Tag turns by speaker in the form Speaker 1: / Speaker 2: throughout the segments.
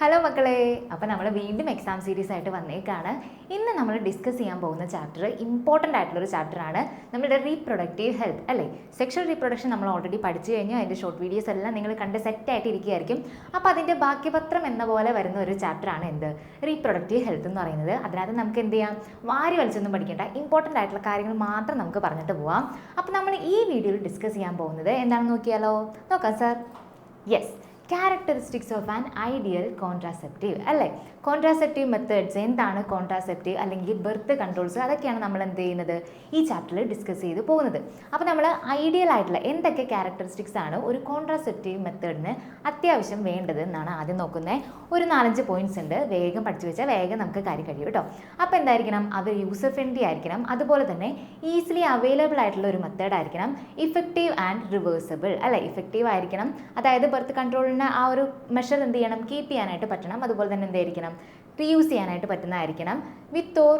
Speaker 1: Hello മക്കളെ. അപ്പോൾ നമ്മൾ വീണ്ടും എക്സാം സീരീസ് ആയിട്ട് വന്നേക്കാണ്. ഇന്ന് നമ്മൾ ഡിസ്കസ് ചെയ്യാൻ പോകുന്ന ചാപ്റ്റർ ഇമ്പോർട്ടന്റ് ആയിട്ടുള്ളൊരു ചാപ്റ്ററാണ് നമ്മുടെ റീപ്രൊഡക്റ്റീവ് ഹെൽത്ത് അല്ലേ? സെക്ഷൽ റീപ്രൊഡക്ഷൻ നമ്മൾ ഓൾറെഡി പഠിച്ചു കഴിഞ്ഞു. അതിന്റെ ഷോർട്ട് വീഡിയോസ് എല്ലാം നിങ്ങൾ കണ്ട് സെറ്റായിട്ട് ഇരിക്കുകയായിരിക്കും അപ്പോൾ അതിന്റെ ബാക്കിപത്രം എന്ന പോലെ വരുന്ന ഒരു ചാപ്റ്ററാണ് എന്ത്? റീപ്രൊഡക്റ്റീവ് ഹെൽത്ത് എന്ന് പറയുന്നത്. അതിനകത്ത് നമുക്ക് എന്ത് ചെയ്യാം? വാരി വലിച്ചൊന്നും പഠിക്കേണ്ട. ഇമ്പോർട്ടന്റ് ആയിട്ടുള്ള കാര്യങ്ങൾ മാത്രം നമുക്ക് പറഞ്ഞിട്ട് പോവാം. അപ്പോൾ നമ്മൾ ഈ വീഡിയോയിൽ ഡിസ്കസ് ചെയ്യാൻ പോകുന്നത് എന്താണെന്ന് നോക്കിയാലോ? നോക്കാം sir yes characteristics of an ideal contraceptive അല്ലേ? കോൺട്രാസെപ്റ്റീവ് മെത്തേഡ്സ് എന്താണ് കോൺട്രാസെപ്റ്റീവ് അല്ലെങ്കിൽ ബർത്ത് കൺട്രോൾസ് അതൊക്കെയാണ് നമ്മൾ എന്ത് ചെയ്യുന്നത്? ഈ ചാപ്റ്ററിൽ ഡിസ്കസ് ചെയ്ത് പോകുന്നത്. അപ്പോൾ നമ്മൾ ഐഡിയൽ ആയിട്ടുള്ള എന്തൊക്കെ ക്യാരക്ടറിസ്റ്റിക്സ് ആണ് ഒരു കോൺട്രാസെപ്റ്റീവ് മെത്തേഡിന് അത്യാവശ്യം വേണ്ടത് എന്നാണ് ആദ്യം നോക്കുന്നത് ഒരു നാലഞ്ച് പോയിന്റ്സ് ഉണ്ട്. വേഗം പഠിച്ചു വെച്ചാൽ വേഗം നമുക്ക് കാര്യം കഴിയും കേട്ടോ. അപ്പോൾ എന്തായിരിക്കണം? അത് യൂസർ ഫ്രണ്ട്ലി ആയിരിക്കണം. അതുപോലെ തന്നെ ഈസിലി അവൈലബിൾ ആയിട്ടുള്ള ഒരു മെത്തേഡ് ആയിരിക്കണം. ഇഫക്റ്റീവ് ആൻഡ് റിവേഴ്സബിൾ അല്ലെ? ഇഫക്റ്റീവ് ആയിരിക്കണം. അതായത് ബർത്ത് കൺട്രോളിന് ആ ഒരു മെഷർ എന്ത് ചെയ്യണം? കീപ്പ് ചെയ്യാനായിട്ട് പറ്റണം. അതുപോലെ തന്നെ എന്തായിരിക്കണം റീയൂസ് ചെയ്യാനായിട്ട് പറ്റുന്നതായിരിക്കണം. With or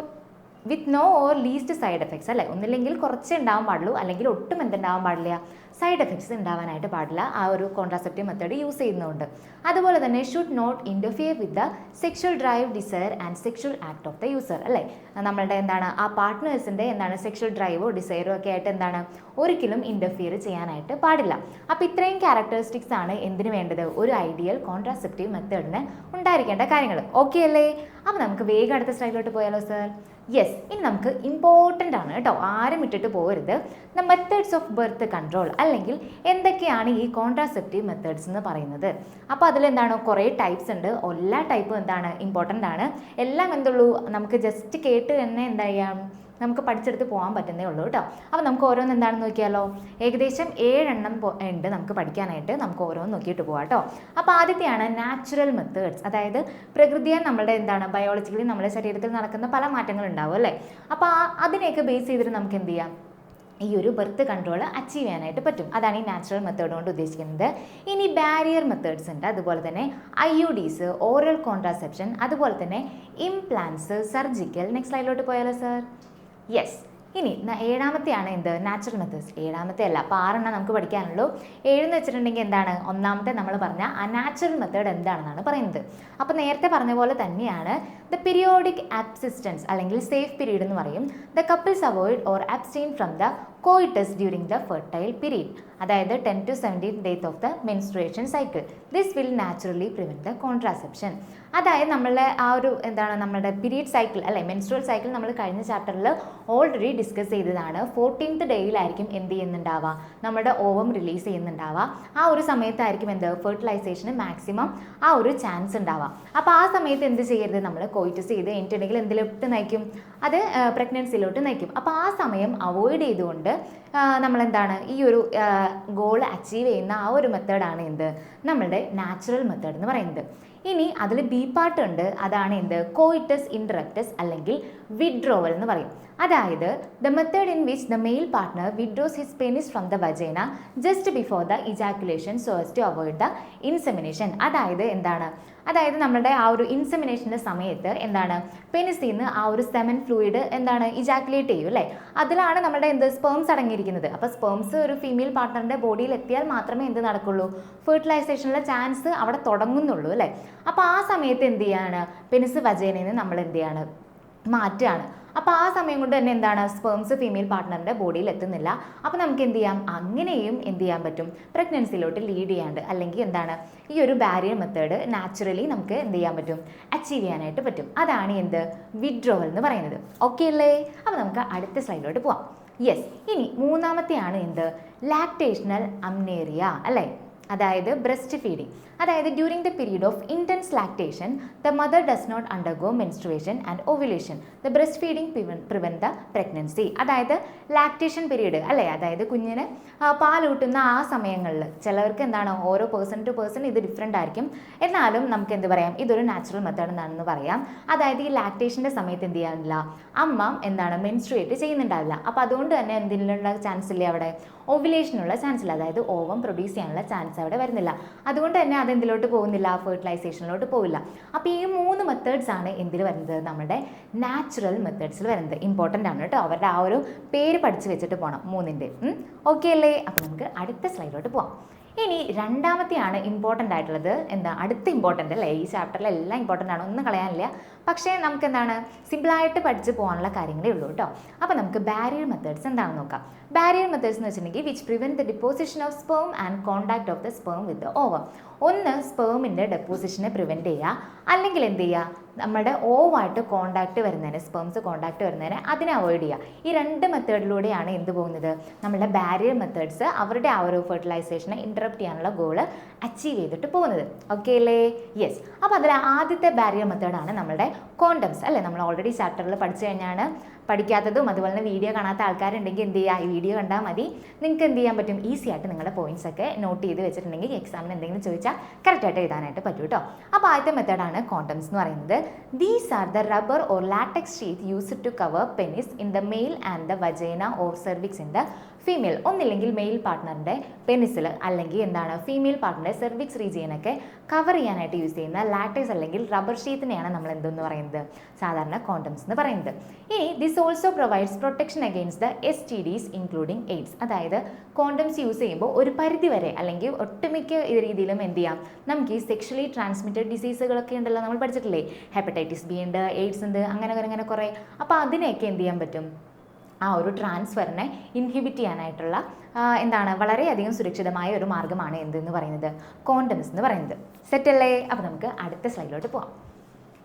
Speaker 1: with no or least side effects അല്ലേ? ഒന്നില്ലെങ്കിൽ കുറച്ച് ഉണ്ടാവാൻ പാടുള്ളൂ അല്ലെങ്കിൽ ഒട്ടും എന്തുണ്ടാവാൻ പാടില്ല. സൈഡ് എഫക്ട്സ് ഉണ്ടാവാനായിട്ട് പാടില്ല. ആ ഒരു കോൺട്രാസെപ്റ്റീവ് മെത്തേഡ് യൂസ് ചെയ്യുന്നതുകൊണ്ട് അതുപോലെ തന്നെ should not interfere with the sexual drive desire and sexual act of the user അല്ലേ? നമ്മളുടെ എന്താണ് ആ പാർട്ട്നേഴ്സിന്റെ എന്താണ് സെക്ഷൽ ഡ്രൈവോ ഡിസയറോ ഒക്കെ ആയിട്ട് എന്താണ് ഒരിക്കലും ഇന്റർഫിയർ ചെയ്യാനായിട്ട് പാടില്ല. അപ്പോൾ ഇത്രയും ക്യാരക്ടറിസ്റ്റിക്സ് ആണ് എന്തിനു വേണ്ടത്? ഒരു ഐഡിയൽ കോൺട്രാസെപ്റ്റീവ് മെത്തേഡിന് ഉണ്ടായിരിക്കേണ്ട കാര്യങ്ങൾ. ഓക്കെ അല്ലേ? അപ്പോൾ നമുക്ക് വേഗം അടുത്ത സ്ലൈഡിലോട്ട് പോയാലോ സർ യെസ് ഇനി നമുക്ക് ഇമ്പോർട്ടന്റ് ആണ് കേട്ടോ. ആരും ഇട്ടിട്ട് പോകരുത്. The methods of birth control അല്ലെങ്കിൽ എന്തൊക്കെയാണ് ഈ കോൺട്രാസെപ്റ്റീവ് മെത്തേഡ്സ് എന്ന് പറയുന്നത്? അപ്പോൾ അതിലെന്താണ് കുറേ ടൈപ്സ് ഉണ്ട്. എല്ലാ ടൈപ്പും എന്താണ് ഇമ്പോർട്ടന്റ് ആണ്. എല്ലാം എന്തുള്ളൂ? നമുക്ക് ജസ്റ്റ് കേട്ട് തന്നെ എന്താ ചെയ്യാം? നമുക്ക് പഠിച്ചെടുത്ത് പോകാൻ പറ്റുന്നേ ഉള്ളൂ കേട്ടോ. അപ്പോൾ നമുക്ക് ഓരോന്ന് എന്താണെന്ന് നോക്കിയാലോ? ഏകദേശം ഏഴെണ്ണം ഉണ്ട് നമുക്ക് പഠിക്കാനായിട്ട്. നമുക്ക് ഓരോന്ന് നോക്കിയിട്ട് പോകാം കേട്ടോ. അപ്പോൾ ആദ്യത്തെയാണ് നാച്ചുറൽ മെത്തേഡ്സ് അതായത് പ്രകൃതിയെ നമ്മുടെ എന്താണ്? ബയോളജിക്കലി നമ്മുടെ ശരീരത്തിൽ നടക്കുന്ന പല മാറ്റങ്ങൾ ഉണ്ടാവും അല്ലേ? അപ്പോൾ അതിനെയൊക്കെ ബേസ് ചെയ്തിട്ട് നമുക്ക് എന്ത് ചെയ്യാം? ഈ ഒരു ബർത്ത് കൺട്രോൾ അച്ചീവ് ചെയ്യാനായിട്ട് പറ്റും. അതാണ് ഈ നാച്ചുറൽ മെത്തേഡ് കൊണ്ട് ഉദ്ദേശിക്കുന്നത്. ഇനി ബാരിയർ മെത്തേഡ്സ് ഉണ്ട്. അതുപോലെ തന്നെ I U Ds oral contraception അതുപോലെ തന്നെ ഇംപ്ലാൻസ് സർജിക്കൽ നെക്സ്റ്റ് സ്ലൈഡിലോട്ട് പോയാലോ സർ യെസ് ഇനി ഏഴാമത്തെയാണ് എന്ത്? നാച്ചുറൽ മെത്തേഡ്സ് ഏഴാമത്തെ അല്ല. അപ്പോൾ ആറെണ്ണം നമുക്ക് പഠിക്കാനുള്ളൂ. ഏഴെന്ന് വെച്ചിട്ടുണ്ടെങ്കിൽ എന്താണ്? ഒന്നാമത്തെ നമ്മൾ പറഞ്ഞ ആ നാച്ചുറൽ മെത്തേഡ് എന്താണെന്നാണ് പറയുന്നത്. അപ്പോൾ നേരത്തെ പറഞ്ഞ പോലെ തന്നെയാണ് ദ പീരിയോഡിക് അബ്സിസ്റ്റൻസ് അല്ലെങ്കിൽ സേഫ് പീരീഡ് എന്ന് പറയും. The couples avoid or abstain from the coitus during the fertile period അതായത് ten to seventeen days of the menstruation cycle this will naturally prevent the contraception അതായത് നമ്മളുടെ ആ ഒരു എന്താണ് നമ്മുടെ പീരീഡ് സൈക്കിൾ അല്ലെ മെൻസ്ട്രൽ സൈക്കിൾ നമ്മൾ കഴിഞ്ഞ ചാപ്റ്ററിൽ ഓൾറെഡി ഡിസ്കസ് ചെയ്തതാണ്. ഫോർട്ടീൻത്ത് ഡേയിലായിരിക്കും എന്ത് ചെയ്യുന്നുണ്ടാവുക? നമ്മുടെ ഓവം റിലീസ് ചെയ്യുന്നുണ്ടാവുക. ആ ഒരു സമയത്തായിരിക്കും എന്ത്? ഫെർട്ടിലൈസേഷന് മാക്സിമം ആ ഒരു ചാൻസ് ഉണ്ടാവുക. അപ്പോൾ ആ സമയത്ത് എന്ത് ചെയ്യരുത്? നമ്മൾ കോയിറ്റസ് ചെയ്ത് കഴിഞ്ഞിട്ടുണ്ടെങ്കിൽ എന്തിലോട്ട് നയിക്കും? അത് പ്രഗ്നൻസിയിലോട്ട് നയിക്കും. അപ്പോൾ ആ സമയം അവോയ്ഡ് ചെയ്തുകൊണ്ട് നമ്മളെന്താണ്? ഈ ഒരു ഗോൾ അച്ചീവ് ചെയ്യുന്ന ആ ഒരു മെത്തേഡാണ് എന്ത്? നമ്മളുടെ നാച്ചുറൽ മെത്തേഡ് എന്ന് പറയുന്നത്. ഇനി അതിൽ ബി പാർട്ട് ഉണ്ട് അതാണ് എന്ത്? കോയിറ്റസ് ഇൻട്രക്റ്റസ് അല്ലെങ്കിൽ വിഡ്രോവൽ എന്ന് പറയും. അതായത് the method in which the male partner withdraws his penis from the vagina just before the ejaculation so as to avoid the insemination അതായത് എന്താണ്? അതായത് നമ്മുടെ ആ ഒരു ഇൻസെമിനേഷന്റെ സമയത്ത് എന്താണ്? പെനിസിൽ നിന്ന് ആ ഒരു സെമൻ ഫ്ലൂയിഡ് എന്താണ്? ഇജാക്കുലേറ്റ് ചെയ്യും അല്ലേ? അതിലാണ് നമ്മുടെ എന്ത്? സ്പേംസ് അടങ്ങിയിരിക്കുന്നത്. അപ്പോൾ സ്പേംസ് ഒരു ഫീമെയിൽ പാർട്ട്ണറിന്റെ ബോഡിയിൽ എത്തിയാൽ മാത്രമേ എന്ത് നടക്കുള്ളൂ? ഫെർട്ടിലൈസേഷനുള്ള ചാൻസ് അവിടെ തുടങ്ങുന്നുള്ളൂ അല്ലേ? അപ്പോൾ ആ സമയത്ത് എന്ത് ചെയ്യാണ്? പെനിസ് വജേനയിൽ നിന്ന് നമ്മൾ എന്ത് ചെയ്യാണ്? മാറ്റുകയാണ്. അപ്പോൾ ആ സമയം കൊണ്ട് തന്നെ എന്താണ് സ്പേംസ് ഫീമെയിൽ പാർട്ട്ണറിന്റെ ബോഡിയിൽ എത്തുന്നില്ല. അപ്പോൾ നമുക്ക് എന്ത് ചെയ്യാം? അങ്ങനെയും എന്ത് ചെയ്യാൻ പറ്റും? പ്രഗ്നൻസിയിലോട്ട് ലീഡ് ചെയ്യാണ്ട് അല്ലെങ്കിൽ എന്താണ് ഈ ഒരു ബാരിയർ മെത്തേഡ് നാച്ചുറലി നമുക്ക് എന്ത് ചെയ്യാൻ പറ്റും? അച്ചീവ് ചെയ്യാനായിട്ട് പറ്റും. അതാണ് എന്ത്? വിഡ്രോവൽ എന്ന് പറയുന്നത്. ഓക്കെ അല്ലേ? അപ്പോൾ നമുക്ക് അടുത്ത സ്ലൈഡിലോട്ട് പോവാം. യെസ് ഇനി മൂന്നാമത്തെയാണ് എന്ത്? ലാക്ടേഷണൽ അംനേറിയ അല്ലേ? അതായത് ബ്രസ്റ്റ് ഫീഡിംഗ് അതായത് during the period of intense lactation the mother does not undergo menstruation and ovulation the breast feeding prevent the pregnancy അതായത് ലാക്ടേഷൻ പീരീഡ് അല്ലേ? അതായത് കുഞ്ഞിന് പാലൂട്ടുന്ന ആ സമയങ്ങളിൽ ചിലവർക്ക് എന്താണ്? ഓരോ പേഴ്സൺ ടു പേഴ്സൺ ഇത് ഡിഫറെന്റ് ആയിരിക്കും. എന്നാലും നമുക്ക് എന്ത് പറയാം? ഇതൊരു നാച്ചുറൽ മെത്തേഡ് എന്നാണെന്ന് പറയാം. അതായത് ഈ ലാക്ടേഷന്റെ സമയത്ത് എന്ത് ചെയ്യാനില്ല അമ്മ എന്താണ്? മെൻസ്ട്രുവേറ്റ് ചെയ്യുന്നുണ്ടാവില്ല. അപ്പോൾ അതുകൊണ്ട് തന്നെ എന്തിനുള്ള ചാൻസ് ഇല്ലേ അവിടെ? ഓവുലേഷനുള്ള ചാൻസ് ഇല്ല. അതായത് ഓവം പ്രൊഡ്യൂസ് ചെയ്യാനുള്ള ചാൻസ് അവിടെ വരുന്നില്ല. അതുകൊണ്ട് തന്നെ അത് എന്തിലോട്ട് പോകുന്നില്ല? ഫെർട്ടിലൈസേഷനിലോട്ട് പോവില്ല. അപ്പോൾ ഈ മൂന്ന് മെത്തേഡ്സ് ആണ് എന്തിൽ വരുന്നത്? നമ്മുടെ നാച്ചുറൽ മെത്തേഡ്സിൽ വരുന്നത്. ഇമ്പോർട്ടന്റ് ആണ് കേട്ടോ. അവരുടെ ആ ഒരു പേര് പഠിച്ച് വെച്ചിട്ട് പോകണം മൂന്നിന്റെ ഓക്കെ അല്ലേ? അപ്പോൾ നമുക്ക് അടുത്ത സ്ലൈഡിലോട്ട് പോവാം. ഇനി രണ്ടാമത്തെയാണ് ഇമ്പോർട്ടന്റ് ആയിട്ടുള്ളത്. എന്താ? അടുത്ത ഇമ്പോർട്ടന്റ് അല്ലേ? ഈ ചാപ്റ്ററിൽ എല്ലാം ഇമ്പോർട്ടന്റ് ആണ്. ഒന്നും കളയാനില്ല. പക്ഷേ നമുക്ക് എന്താണ് സിമ്പിളായിട്ട് പഠിച്ച് പോകാനുള്ള കാര്യങ്ങളേ ഉള്ളൂ കേട്ടോ അപ്പോൾ നമുക്ക് ബാരിയർ മെത്തേഡ്സ് എന്താണെന്ന് നോക്കാം. ബാരിയർ മെത്തേഡ്സ് എന്ന് വെച്ചിട്ടുണ്ടെങ്കിൽ which prevent the deposition of sperm and contact of the sperm with ova ഒന്ന് സ്പേമിന്റെ ഡെപ്പോസിഷനെ പ്രിവെന്റ് ചെയ്യുക. അല്ലെങ്കിൽ എന്ത് ചെയ്യുക? നമ്മുടെ ഓവായിട്ട് കോണ്ടാക്ട് വരുന്നതിന് സ്പേംസ് കോണ്ടാക്ട് വരുന്നതിന് അതിനെ അവോയ്ഡ് ചെയ്യുക. ഈ രണ്ട് മെത്തേഡിലൂടെയാണ് എന്ത് പോകുന്നത്? നമ്മുടെ ബാരിയർ മെത്തേഡ്സ് അവരുടെ ആ ഒരു ഫെർട്ടിലൈസേഷനെ ഇന്ററപ്റ്റ് ചെയ്യാനുള്ള ഗോൾ അച്ചീവ് ചെയ്തിട്ട് പോകുന്നത്. ഓക്കെ അല്ലേ? യെസ് അപ്പോൾ അതിൽ ആദ്യത്തെ ബാരിയർ മെത്തേഡാണ് നമ്മുടെ കോണ്ടംസ് അല്ലേ? നമ്മൾ ഓൾറെഡി ചാപ്റ്ററിൽ പഠിച്ചു കഴിഞ്ഞാണ്. പഠിക്കാത്തതും അതുപോലെ തന്നെ വീഡിയോ കാണാത്ത ആൾക്കാരുണ്ടെങ്കിൽ എന്ത് ചെയ്യുക ഈ വീഡിയോ കണ്ടാൽ മതി. നിങ്ങൾക്ക് എന്ത് ചെയ്യാൻ പറ്റും? ഈസി ആയിട്ട് നിങ്ങളുടെ പോയിന്റ്സ് ഒക്കെ നോട്ട് ചെയ്ത് വെച്ചിട്ടുണ്ടെങ്കിൽ എക്സാമിന് എന്തെങ്കിലും ചോദിച്ചാൽ കറക്റ്റായിട്ട് എഴുതാനായിട്ട് പറ്റും കേട്ടോ അപ്പോൾ ആദ്യത്തെ മെത്തേഡാണ് കോണ്ടംസ് എന്ന് പറയുന്നത്. These are the rubber or latex sheet use to cover penis in the male and the vagina or cervix in the female ഒന്നില്ലെങ്കിൽ മെയിൽ പാർട്ട്ണറിന്റെ പെനിസിൽ അല്ലെങ്കിൽ എന്താണ് ഫീമെയിൽ പാർട്ട്ണറിന്റെ സെർവിക്സ് റീജിയനൊക്കെ കവർ ചെയ്യാനായിട്ട് യൂസ് ചെയ്യുന്ന ലാറ്റക്സ് അല്ലെങ്കിൽ റബ്ബർ ഷീറ്റിനെയാണ് നമ്മൾ എന്തെന്ന് പറയുന്നത്? സാധാരണ കോണ്ടംസ് എന്ന് പറയുന്നത്. ഇനി this also provides protection against the S T Ds including AIDS അതായത് കോണ്ടംസ് യൂസ് ചെയ്യുമ്പോൾ ഒരു പരിധി വരെ അല്ലെങ്കിൽ ഒട്ടുമിക്ക രീതിയിലും എന്ത് ചെയ്യാം? നമുക്ക് ഈ സെക്ഷലി ട്രാൻസ്മിറ്റഡ് ഡിസീസുകളൊക്കെ ഉണ്ടല്ലോ നമ്മൾ പഠിച്ചിട്ടില്ലേ? ഹെപ്പറ്റൈറ്റിസ് ബി ഉണ്ട് എയ്ഡ്സ് ഉണ്ട് അങ്ങനെ അങ്ങനെ കുറേ. അപ്പോൾ അതിനെയൊക്കെ എന്ത് ചെയ്യാൻ പറ്റും? ആ ഒരു ട്രാൻസ്ഫറിനെ ഇൻഹിബിറ്റ് ചെയ്യാനായിട്ടുള്ള എന്താണ് വളരെയധികം സുരക്ഷിതമായ ഒരു മാർഗമാണ് എന്തെന്ന് പറയുന്നത്? കോണ്ടംസ് എന്ന് പറയുന്നത്. സെറ്റല്ലേ അപ്പോൾ നമുക്ക് അടുത്ത സ്ലൈഡിലോട്ട് പോകാം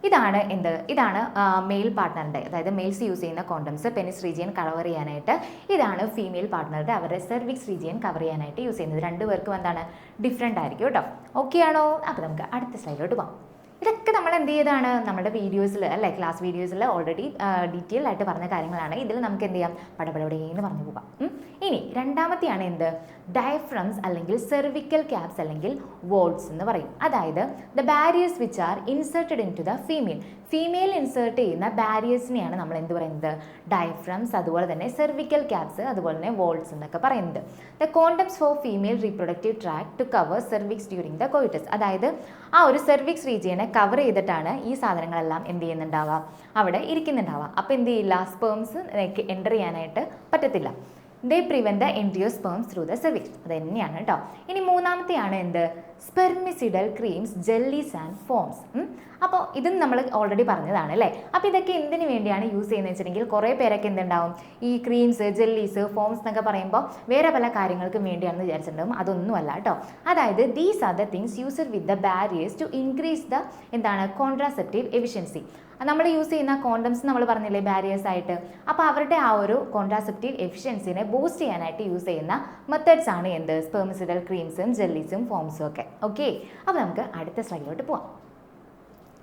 Speaker 1: ഇതാണ് എന്ത്? ഇതാണ് മെയിൽ പാർട്ട്ണറിന്റെ അതായത് മെയിൽസ് യൂസ് ചെയ്യുന്ന കോണ്ടംസ് പെനിസ് റീജിയൻ കവർ ചെയ്യാനായിട്ട്. ഇതാണ് ഫീമെയിൽ പാർട്ട്ണറുടെ അവരുടെ സെർവിക്സ് റീജിയൻ കവർ ചെയ്യാനായിട്ട് യൂസ് ചെയ്യുന്നത്. രണ്ടുപേർക്കും എന്താണ്? ഡിഫറെന്റ് ആയിരിക്കും കേട്ടോ. ഓക്കെ ആണോ? അപ്പോൾ നമുക്ക് അടുത്ത സ്ലൈഡിലോട്ട് പോകാം ഇതൊക്കെ നമ്മൾ എന്ത് ചെയ്താണ്? നമ്മുടെ വീഡിയോസിൽ അല്ലേ? ക്ലാസ് വീഡിയോസിൽ ഓൾറെഡി ഡീറ്റെയിൽ ആയിട്ട് പറഞ്ഞ കാര്യങ്ങളാണ്. ഇതിൽ നമുക്ക് എന്ത് ചെയ്യാം? പടപടപടേന്ന് പറഞ്ഞു പോകാം. ഇനി രണ്ടാമത്തെയാണ് എന്ത്? ഡയഫ്രംസ് അല്ലെങ്കിൽ സെർവിക്കൽ ക്യാപ്സ് അല്ലെങ്കിൽ വോൾസ് എന്ന് പറയും. അതായത് the barriers which are inserted in to the female female insert ചെയ്യുന്ന ബാരിയേഴ്സിനെയാണ് നമ്മൾ എന്ത് പറയുന്നത്? ഡയഫ്രംസ് അതുപോലെ തന്നെ സെർവിക്കൽ ക്യാപ്സ് അതുപോലെ തന്നെ വോൾസ് എന്നൊക്കെ പറയുന്നത്. The condoms for female reproductive tract to cover cervix during the coitus അതായത് ആ ഒരു സെർവിക്സ് റീജിയനെ കവർ ചെയ്തിട്ടാണ് ഈ സാധനങ്ങളെല്ലാം എന്ത് ചെയ്യുന്നുണ്ടാവുക? അവിടെ ഇരിക്കുന്നുണ്ടാവുക. അപ്പോൾ എന്ത് ചെയ്യില്ല? സ്പേംസ് എന്റർ ചെയ്യാനായിട്ട് പറ്റത്തില്ല. They prevent the entry of sperms through the cervix അത് തന്നെയാണ് കേട്ടോ ഇനി മൂന്നാമത്തെയാണ് എന്ത്? Spermicidal creams jellies and foams അപ്പോൾ ഇതും നമ്മൾ ഓൾറെഡി പറഞ്ഞതാണ് അല്ലേ? അപ്പോൾ ഇതൊക്കെ എന്തിനു വേണ്ടിയാണ് യൂസ് ചെയ്യുന്നത് വെച്ചിട്ടുണ്ടെങ്കിൽ കുറേ പേരൊക്കെ എന്തുണ്ടാവും? ഈ ക്രീംസ് ജെല്ലീസ് ഫോംസ് എന്നൊക്കെ പറയുമ്പോൾ വേറെ പല കാര്യങ്ങൾക്കും വേണ്ടിയാണെന്ന് വിചാരിച്ചിട്ടുണ്ടാവും. അതൊന്നുമല്ല കേട്ടോ. അതായത് these are the things used with the barriers to increase the എന്താണ് കോൺട്രാസെപ്റ്റീവ് എഫിഷ്യൻസി നമ്മൾ യൂസ് ചെയ്യുന്ന കോണ്ടംസ് നമ്മൾ പറഞ്ഞില്ലേ ബാരിയേഴ്സ് ആയിട്ട്? അപ്പോൾ അവരുടെ ആ ഒരു കോൺട്രാസെപ്റ്റീവ് എഫിഷ്യൻസിനെ ബൂസ്റ്റ് ചെയ്യാനായിട്ട് യൂസ് ചെയ്യുന്ന മെത്തേഡ്സ് ആണ് എന്ത്? സ്പെർമിസിഡൽ ക്രീംസും ജെല്ലീസും ഫോംസും ഒക്കെ. ഓക്കെ? അപ്പോൾ നമുക്ക് അടുത്ത സ്ലൈഡിലോട്ട് പോവാം.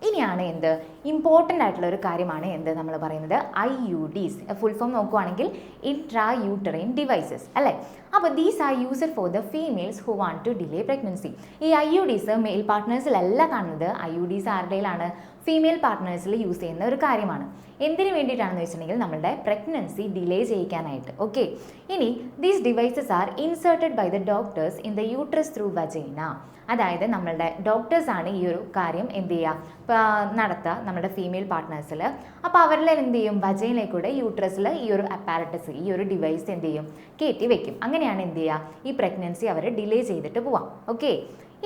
Speaker 1: ഇനിയാണ് എന്ത്? ഇമ്പോർട്ടന്റ് ആയിട്ടുള്ള ഒരു കാര്യമാണ് എന്ത് നമ്മൾ പറയുന്നത്? I U Ds full form നോക്കുവാണെങ്കിൽ ഇൻട്രാ യൂട്ടറൈൻ ഡിവൈസസ് അല്ലേ? അപ്പോൾ these are user for the females who want to delay pregnancy ഈ ഐ യു ഡീസ് മെയിൽ പാർട്ട്നേഴ്സിലല്ല കാണുന്നത്. ഐ യു ഡീസ് ആരുടെയിലാണ്? ഫീമെയിൽ പാർട്ട്നേഴ്സിൽ യൂസ് ചെയ്യുന്ന ഒരു കാര്യമാണ്. എന്തിനു വേണ്ടിയിട്ടാണെന്ന് വെച്ചിട്ടുണ്ടെങ്കിൽ നമ്മളുടെ പ്രഗ്നൻസി ഡിലേ ചെയ്യിക്കാനായിട്ട്. ഓക്കെ? ഇനി these devices are inserted by the doctors in the uterus through vagina അതായത് നമ്മളുടെ ഡോക്ടേഴ്സ് ആണ് ഈ ഒരു കാര്യം എന്ത് ചെയ്യുക നടത്തുക നമ്മുടെ ഫീമെയിൽ പാർട്ട്നേഴ്സിൽ അപ്പോൾ അവരിൽ എന്ത് ചെയ്യും? വജയിലേക്കൂടെ യൂട്രസിൽ ഈ ഒരു അപ്പാരറ്റസ് ഈ ഒരു ഡിവൈസ് എന്ത് ചെയ്യും? കയറ്റി വെക്കും. അങ്ങനെയാണ് എന്ത് ചെയ്യുക ഈ പ്രഗ്നൻസി അവർ ഡിലേ ചെയ്തിട്ട് പോവാം. ഓക്കെ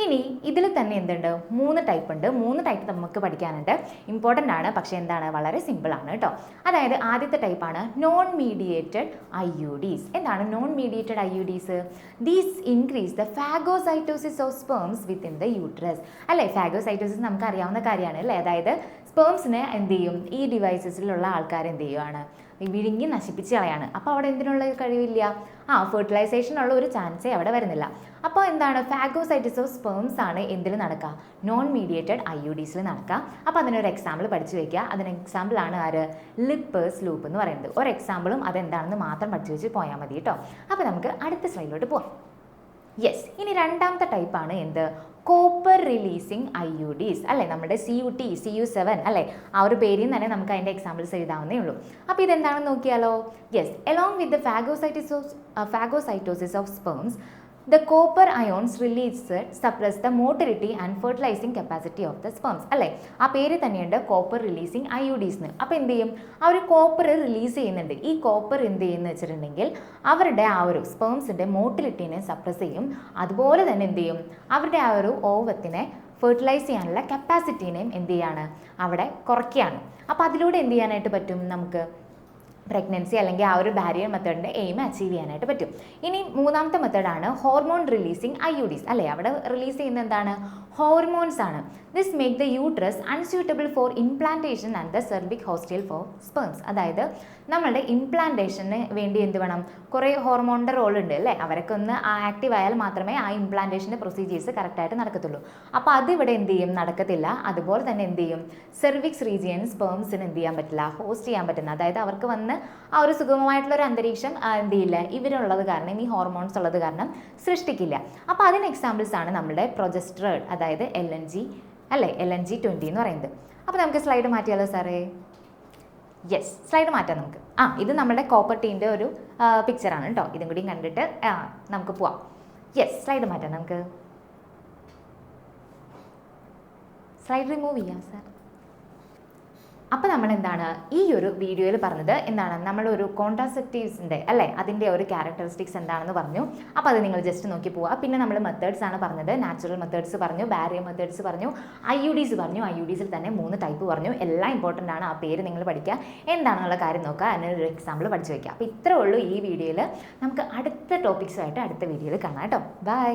Speaker 1: ഇനി ഇതിൽ തന്നെ എന്തുണ്ട്? മൂന്ന് ടൈപ്പ് ഉണ്ട്. മൂന്ന് ടൈപ്പ് നമുക്ക് പഠിക്കാനുണ്ട്. ഇമ്പോർട്ടന്റ് ആണ്. പക്ഷേ എന്താണ്? വളരെ സിമ്പിൾ ആണ് കേട്ടോ. അതായത് ആദ്യത്തെ ടൈപ്പാണ് non mediated I U Ds എന്താണ് non mediated I U Ds these increase the phagocytosis of sperms within the uterus അല്ലേ? ഫാഗോസൈറ്റോസിസ് നമുക്ക് അറിയാവുന്ന കാര്യമാണ് അല്ലേ? അതായത് സ്പേംസിനെ എന്ത് ചെയ്യും? ഈ ഡിവൈസസിലുള്ള ആൾക്കാർ എന്ത് ചെയ്യുവാണ്? വിഴുങ്ങി നശിപ്പിച്ച് കളയാണ്. അപ്പോൾ അവിടെ എന്തിനുള്ള കഴിവില്ല? ആ ഫെർട്ടിലൈസേഷനുള്ള ഒരു ചാൻസേ അവിടെ വരുന്നില്ല. അപ്പോൾ എന്താണ്? ഫാഗോസൈറ്റിസ് ഓഫ് സ്പേംസ് ആണ് എന്തിൽ നടക്കുക നോൺ മീഡിയേറ്റഡ് ഐ യു ഡീസിൽ നടക്കുക അപ്പോൾ അതിനൊരു എക്സാമ്പിൾ പഠിച്ചു വയ്ക്കുക. അതിന് എക്സാമ്പിൾ ആണ് ആര്? ലിപ്പേഴ്സ് ലൂപ്പ് എന്ന് പറയുന്നത്. ഒരു എക്സാമ്പിളും അതെന്താണെന്ന് മാത്രം പഠിച്ചു വെച്ച് പോയാൽ മതി കേട്ടോ. അപ്പോൾ നമുക്ക് അടുത്ത സ്ലൈഡിലോട്ട് പോവാം. യെസ് ഇനി രണ്ടാമത്തെ ടൈപ്പാണ് എന്ത്? Copper releasing I U Ds അല്ലേ? നമ്മുടെ C U T C U seven അല്ലേ? ആ ഒരു പേരിൽ നിന്ന് തന്നെ നമുക്ക് അതിന്റെ എക്സാമ്പിൾസ് എഴുതാവുന്നേ ഉള്ളൂ. അപ്പോൾ ഇതെന്താണെന്ന് നോക്കിയാലോ? Yes along with the phagocytes of phagocytosis of sperms the copper ions release suppress the motility and fertilizing capacity of the sperms അല്ലേ? ആ പേര് തന്നെയുണ്ട് കോപ്പർ റിലീസിങ് ഐ യു ഡീസ്ന്ന് അപ്പോൾ എന്ത് ചെയ്യും? അവർ കോപ്പർ റിലീസ് ചെയ്യുന്നുണ്ട്. ഈ കോപ്പർ എന്ത് ചെയ്യുന്ന വെച്ചിട്ടുണ്ടെങ്കിൽ അവരുടെ ആ ഒരു സ്പേംസിന്റെ മോട്ടിലിറ്റീനെ സപ്രസ് ചെയ്യും. അതുപോലെ തന്നെ എന്ത് ചെയ്യും? അവരുടെ ആ ഒരു ഓവത്തിനെ ഫെർട്ടിലൈസ് ചെയ്യാനുള്ള കപ്പാസിറ്റീനെയും എന്ത് ചെയ്യാണ്? അവിടെ കുറയ്ക്കുകയാണ്. അപ്പോൾ അതിലൂടെ എന്ത് ചെയ്യാനായിട്ട് പറ്റും നമുക്ക്? പ്രഗ്നൻസി അല്ലെങ്കിൽ ആ ഒരു ബാരിയർ മെത്തേഡിന്റെ എയിം അച്ചീവ് ചെയ്യാനായിട്ട് പറ്റും. ഇനി മൂന്നാമത്തെ മെത്തേഡാണ് hormone releasing I U Ds അല്ലേ? അവിടെ റിലീസ് ചെയ്യുന്ന എന്താണ്? ഹോർമോൺസ് ആണ്. This make the uterus unsuitable for implantation and the cervix hostile for sperms അതായത് നമ്മളുടെ ഇംപ്ലാന്റേഷന് വേണ്ടി എന്ത് വേണം? കുറേ ഹോർമോണിന്റെ റോൾ ഉണ്ട് അല്ലേ? അവരൊക്കെ ഒന്ന് ആക്റ്റീവ് ആയാൽ മാത്രമേ ആ ഇംപ്ലാന്റേഷന്റെ പ്രൊസീജിയേഴ്സ് കറക്റ്റായിട്ട് നടക്കത്തുള്ളൂ. അപ്പോൾ അതിവിടെ എന്ത് ചെയ്യും? നടക്കത്തില്ല. അതുപോലെ തന്നെ എന്ത് ചെയ്യും? സെർവിക്സ് റീജിയൻ സ്പേംസിന് എന്ത് ചെയ്യാൻ പറ്റില്ല? ഹോസ്റ്റ് ചെയ്യാൻ പറ്റുന്ന. അതായത് അവർക്ക് വന്ന് ആ ഒരു സുഗമമായിട്ടുള്ള ഒരു അന്തരീക്ഷം എന്ത് ചെയ്യില്ല. ഇവരുള്ളത് കാരണം ഈ ഹോർമോൺസ് ഉള്ളത് കാരണം സൃഷ്ടിക്കില്ല. അപ്പോൾ അതിന് എക്സാമ്പിൾസ് ആണ് നമ്മുടെ പ്രൊജസ്ട്രേഡ് അതായത് എൽ എൻ ജി അല്ലേ? എൽ എൻ ജി ട്വന്റി എന്ന് പറയുന്നത്. അപ്പോൾ നമുക്ക് സ്ലൈഡ് മാറ്റിയാലോ സാറേ? യെസ് സ്ലൈഡ് മാറ്റാം നമുക്ക്. ആ ഇത് നമ്മുടെ കോപ്പർ ടീന്റെ ഒരു പിക്ചറാണ് കേട്ടോ. ഇതും കൂടി കണ്ടിട്ട് ആ, നമുക്ക് പോവാം. യെസ് സ്ലൈഡ് മാറ്റാം നമുക്ക്. സ്ലൈഡ് റിമൂവ് ചെയ്യാം സാർ അപ്പോൾ നമ്മൾ എന്താണ് ഈ ഒരു വീഡിയോയിൽ പറഞ്ഞത് എന്താണ് നമ്മളൊരു കോൺട്രാസെപ്റ്റീവ്സിന്റെ അല്ലേ? അതിന്റെ ഒരു ക്യാരക്ടറിസ്റ്റിക്സ് എന്താണെന്ന് പറഞ്ഞു. അപ്പോൾ അത് നിങ്ങൾ ജസ്റ്റ് നോക്കി പോവുക. പിന്നെ നമ്മൾ മെത്തേഡ്സ് ആണ് പറഞ്ഞത്. നാച്ചുറൽ മെത്തേഡ്സ് പറഞ്ഞു ബാരിയർ മെത്തേഡ്സ് പറഞ്ഞു ഐ യു ഡീസ് പറഞ്ഞു. ഐ യു ഡീസിൽ തന്നെ മൂന്ന് ടൈപ്പ് പറഞ്ഞു. എല്ലാം ഇമ്പോർട്ടന്റ് ആണ് ആ പേര് നിങ്ങൾ പഠിക്കുക. എന്താണെന്നുള്ള കാര്യം നോക്കുക. അതിനൊരു എക്സാമ്പിൾ പഠിച്ചു വയ്ക്കുക അപ്പോൾ ഇത്രേ ഉള്ളൂ ഈ വീഡിയോയിൽ നമുക്ക് അടുത്ത ടോപ്പിക്സുമായിട്ട് അടുത്ത വീഡിയോയിൽ കാണാം കേട്ടോ. ബൈ